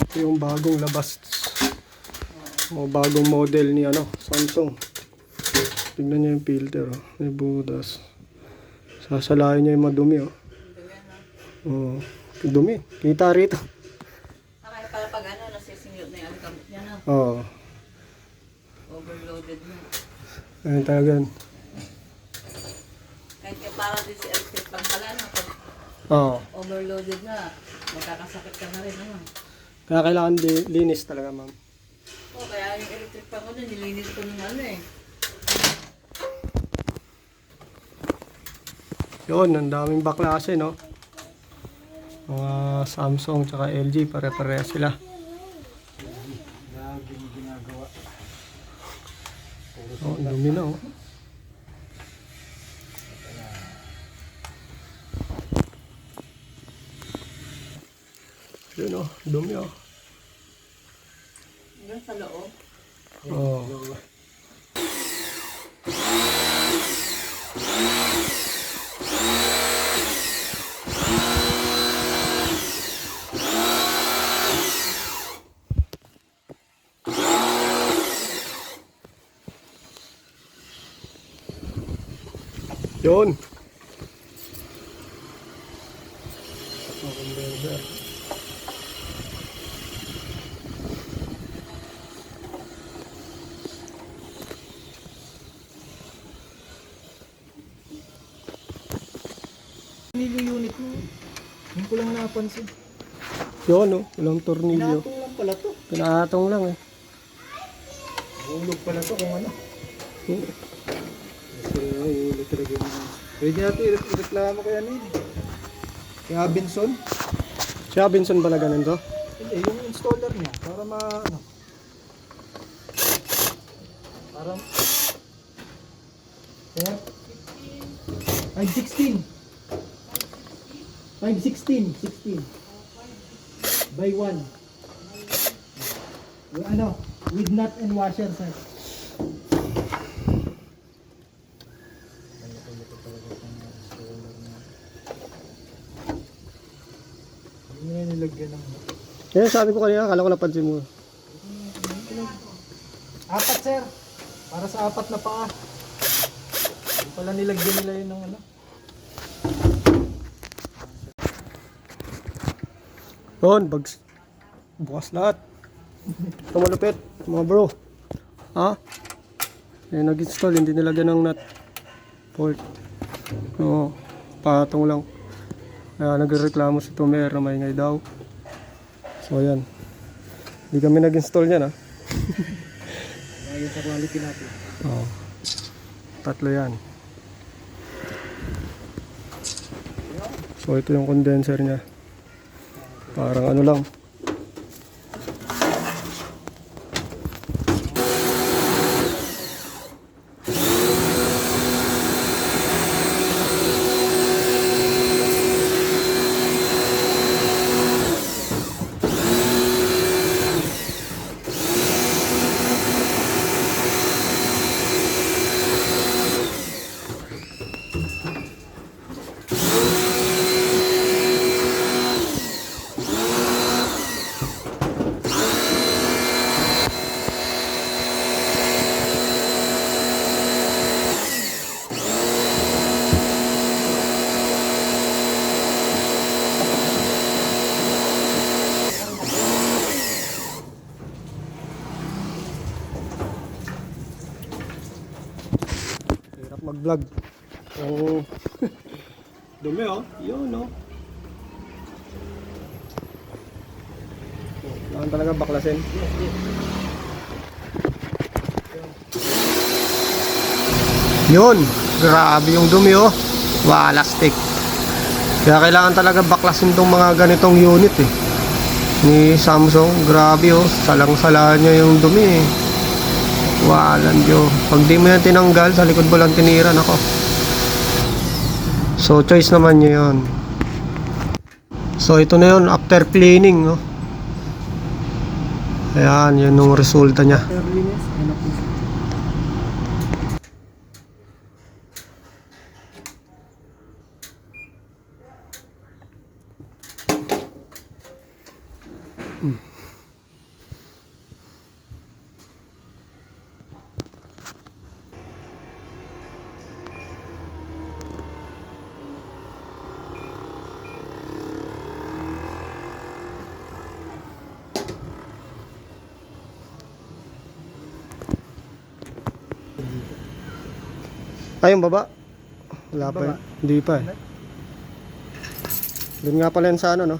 Ito yung bagong labas. O bagong model ni ano, Samsung. Tignan niyo yung filter, oh. May butas. Sasalain niya yung madumi, oh. Oh, dumi. Kita rito. Kaya para pag ano, nasisingyot na yung alikabot niya na. Oo. Oh, Overloaded na. ayun talagan. Kahit kaya para din si electric pang pala na. Pag Oo. overloaded na, magkakasakit ka na rin naman. Kaya kailangan di- linis talaga, ma'am. O kaya yung electric pang ko na, nilinis ko ng ano eh. Yun, ang daming baklase, no? Mga Samsung tsaka LG, pare-pareha sila. Oh, ang dumi na, oh. Yun, oh. Dumi, oh. Hanggang sa loob. Oh. Yun. Ang Tornilyo unit mo. Yung ko lang napansin. Yun, oh. Walang tornilyo. Pinatong lang pala to. Pinatong lang, eh. Hulog pala to kung ano. Hmm. Kasi ay, hulog talaga yun. Pwede natin ireklamo kay ano yun. Kay Abinson. Si Robinson ba na ganun to? Hindi, yung installer niya. Para ma... Ano. Para... Kaya... 516. 516. 16. By 1. Yung ano, with nut and washer, sir. Ng Eh, sabi ko kanina, akala ko napansin mo. Apat, sir. Para sa apat na paa. Hindi pala nilagyan nila yun ng ano. Yun, bags. Bukas lahat. Ito malupit, mga bro. Ha? Eh, nag-install, hindi nilagyan ng nut. Port. Oo, patong lang. Kaya nagreklamo si Tumer na maingay daw. So, ayan. Hindi kami nag-install niyan, ha? Ayon sa quality natin. Oo. Tatlo yan. So, ito yung condenser niya. Parang ano lang. Hirap mag-vlog. Oh. Dumi oh. Yun oh. Kailangan talaga baklasin. Yun. Grabe yung dumi oh. Walastik. Kaya kailangan talaga baklasin tong mga ganitong unit eh. Ni Samsung. Grabe oh. Salang-salaan niya yung dumi eh. Walan Diyo. Pag di mo yan tinanggal, sa likod mo lang tinira ako. So, choice naman nyo yun. So, ito na yun, after cleaning, no? Ayan, yun yung resulta niya. Earliness, po siya? Ay, yung baba. Wala pa. Hindi pa eh. Doon nga pala yun sa ano, no?